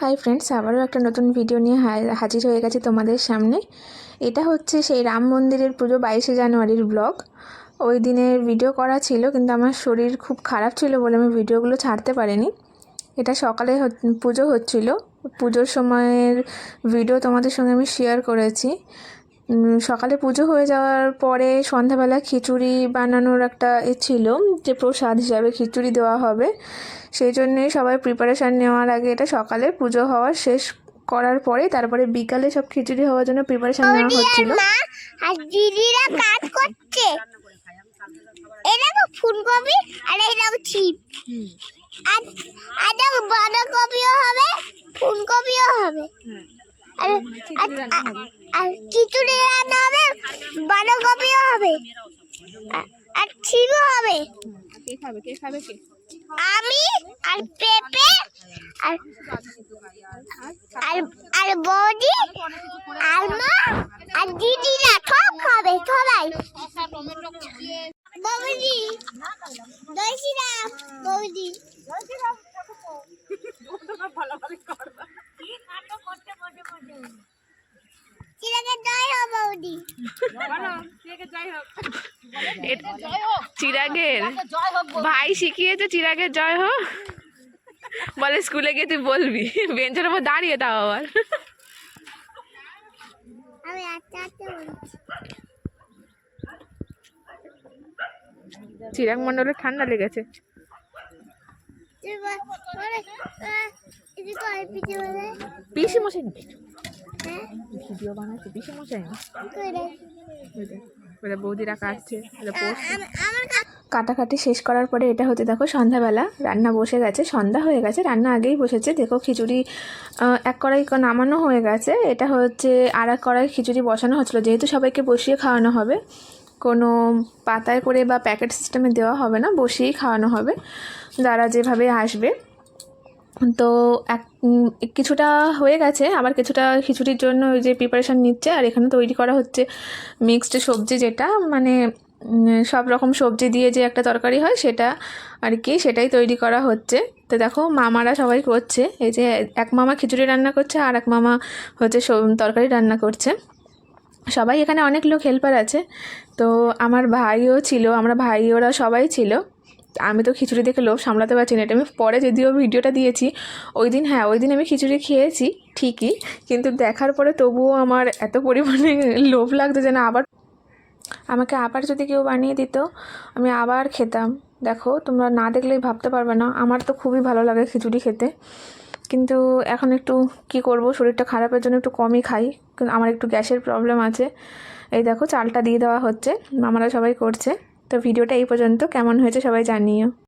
Hi friends আবারও একটা নতুন ভিডিও নিয়ে হাজির হয়ে গেছে তোমাদের সামনে। এটা হচ্ছে সেই রাম মন্দিরের পুজো বাইশে জানুয়ারির ব্লগ ওই দিনের ভিডিও করা ছিল, কিন্তু আমার শরীর খুব খারাপ ছিল বলে আমি ভিডিওগুলো ছাড়তে পারিনি। এটা সকালে পুজো হচ্ছিল। পুজোর সময়ের ভিডিও তোমাদের সঙ্গে আমি শেয়ার করেছি। সকালে পুজো হয়ে যাওয়ার পরে সন্ধ্যাবেলা খিচুড়ি বানানোর একটা এ ছিল যে প্রসাদ হিসাবে খিচুড়ি দেওয়া হবে। সেই জন্যেই সবাই প্রিপারেশান নেওয়ার আগে এটা সকালে পুজো হওয়ার শেষ করার পরে তারপরে বিকালে সব খিচুড়ি হওয়ার জন্য প্রিপারেশান নেওয়া হচ্ছিল। আর দিদিরা কাজ করছে। এই ফুলকপি আর এই চিপ আর আর বাঁধাকপিও হবে ফুলকপিও হবে। আর আর- খিচুড়ি রান্না হবে বাঁধাকপিও হবে, আর- আর হবে। কে খাবে কে খাবে কে আমি আর পেঁপে আর আর আর বৌদি আর মা আর দিদিরা সব খাবে সবাই। বৌদি দইছিলাম বৌদি। বৌদি চিরাগের। ভাই শিখিয়েছে চিরাগের জয় হো বলে স্কুলে গিয়ে তুই বলবি। বেঞ্চের উপর দাঁড়িয়ে তাও আবার। চিরাগ মন্ডলের ঠান্ডা লেগেছে। পিসি মশাই ভিডিও বানাচ্ছে পিসি মশাই না। বৌদিরা কাটছে কাটাকাটি শেষ করার পরে এটা হতে দেখো সন্ধ্যাবেলা রান্না বসে গেছে সন্ধ্যা হয়ে গেছে রান্না আগেই বসেছে। দেখো খিচুড়ি এক কড়াই নামানো হয়ে গেছে। এটা হচ্ছে আর এক কড়াই খিচুড়ি বসানো হচ্ছিল যেহেতু সবাইকে বসিয়ে খাওয়ানো হবে। কোনো পাতায় করে বা প্যাকেট সিস্টেমে দেওয়া হবে না বসিয়েই খাওয়ানো হবে। যারা যেভাবে আসবে। তো এক কিছুটা হয়ে গেছে। আবার কিছুটা খিচুড়ির জন্য ওই যে প্রিপারেশান নিচ্ছে। আর এখানে তৈরি করা হচ্ছে মিক্সড সবজি যেটা। মানে সব রকম সবজি দিয়ে যে একটা তরকারি হয় সেটা আর কি, সেটাই তৈরি করা হচ্ছে। তো দেখো, মামারা সবাই করছে। এই যে এক মামা খিচুড়ি রান্না করছে আর এক মামা হচ্ছে তরকারি রান্না করছে। সবাই এখানে অনেক লোক হেল্পার আছে। তো আমার ভাইও ছিল, আমরা ভাই ওরা সবাই ছিল। আমি তো খিচুড়ি দেখে লোভ সামলাতে পারছি না। এটা আমি পরে যদিও ভিডিওটা দিয়েছি, ওই দিন হ্যাঁ ওই দিন আমি খিচুড়ি খেয়েছি, ঠিকই, কিন্তু দেখার পরে তবুও আমার এত পরিমাণে লোভ লাগতো যে আবার আমাকে আবার যদি কেউ বানিয়ে দিত, আমি আবার খেতাম। দেখো, তোমরা না দেখলেই ভাবতে পারবে না, আমার তো খুবই ভালো লাগে খিচুড়ি খেতে। কিন্তু এখন একটু কি করব, শরীরটা খারাপের জন্য একটু কমই খাই আমার একটু গ্যাসের প্রবলেম আছে। এই দেখো, চালটা দিয়ে দেওয়া হচ্ছে, মামারা সবাই করছে। তো ভিডিওটা এই পর্যন্ত। কেমন হয়েছে সবাই জানিও।